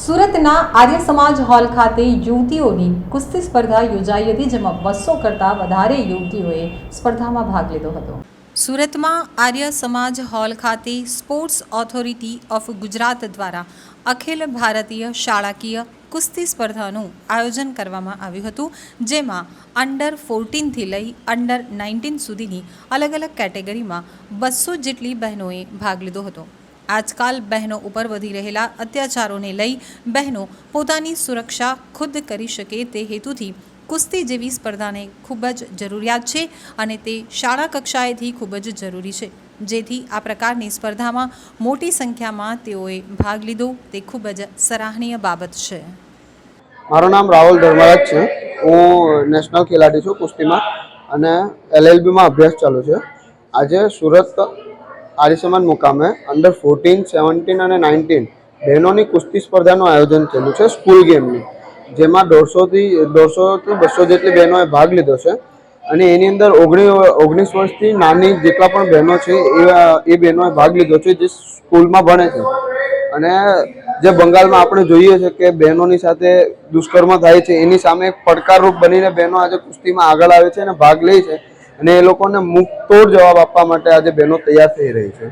સુરતના આર્ય સમાજ હોલ ખાતે યુવતીઓની કુસ્તી સ્પર્ધા યોજાઈ હતી, જેમાં બસો કરતાં વધારે યુવતીઓએ સ્પર્ધામાં ભાગ લીધો હતો. સુરતમાં આર્ય સમાજ હોલ ખાતે સ્પોર્ટ્સ ઓથોરિટી ઓફ ગુજરાત દ્વારા અખિલ ભારતીય શાળાકીય કુસ્તી સ્પર્ધાનું આયોજન કરવામાં આવ્યું હતું, જેમાં અંડર ફોર્ટીનથી લઈ અંડર નાઇન્ટીન સુધીની અલગ અલગ કેટેગરીમાં બસો જેટલી બહેનોએ ભાગ લીધો હતો. આજકાલ બહેનો ઉપર વધી રહેલા અત્યાચારોને લઈ બહેનો પોતાની સુરક્ષા ખુદ કરી શકે તે હેતુથી કુસ્તી જેવી સ્પર્ધાને ખૂબ જ જરૂરિયાત છે અને તે શાળા કક્ષાએથી ખૂબ જ જરૂરી છે. જેથી આ પ્રકારની સ્પર્ધામાં મોટી સંખ્યામાં તેઓએ ભાગ લીધો. તે ખૂબ જ સરાહનીય બાબત છે. મારું નામ રાહુલ ધર્મરાજ છે. હું નેશનલ ખેલાડી છું કુસ્તીમાં અને એલએલબીમાં અભ્યાસ ચાલુ છે. આજે સુરત આર્યસમાન મુકામે અંડર ફોર્ટીન સેવન્ટીન અને નાઇન્ટીન બહેનોની કુસ્તી સ્પર્ધાનું આયોજન થયેલું છે સ્કૂલ ગેમની જેમાં દોઢસોથી દોઢસોથી બસો જેટલી બહેનોએ ભાગ લીધો છે. અને એની અંદર ઓગણી, ઓગણીસ વર્ષથી નાની જેટલા પણ બહેનો છે, એ એ બહેનોએ ભાગ લીધો છે, જે સ્કૂલમાં ભણે છે. અને જે બંગાળમાં આપણે જોઈએ છે કે બહેનોની સાથે દુષ્કર્મ થાય છે, એની સામે પડકારરૂપ બનીને બહેનો આજે કુસ્તીમાં આગળ આવે છે અને ભાગ લે છે. અને એ લોકોને મુક્તોડ જવાબ આપવા માટે આજે બહેનો તૈયાર થઈ રહી છે.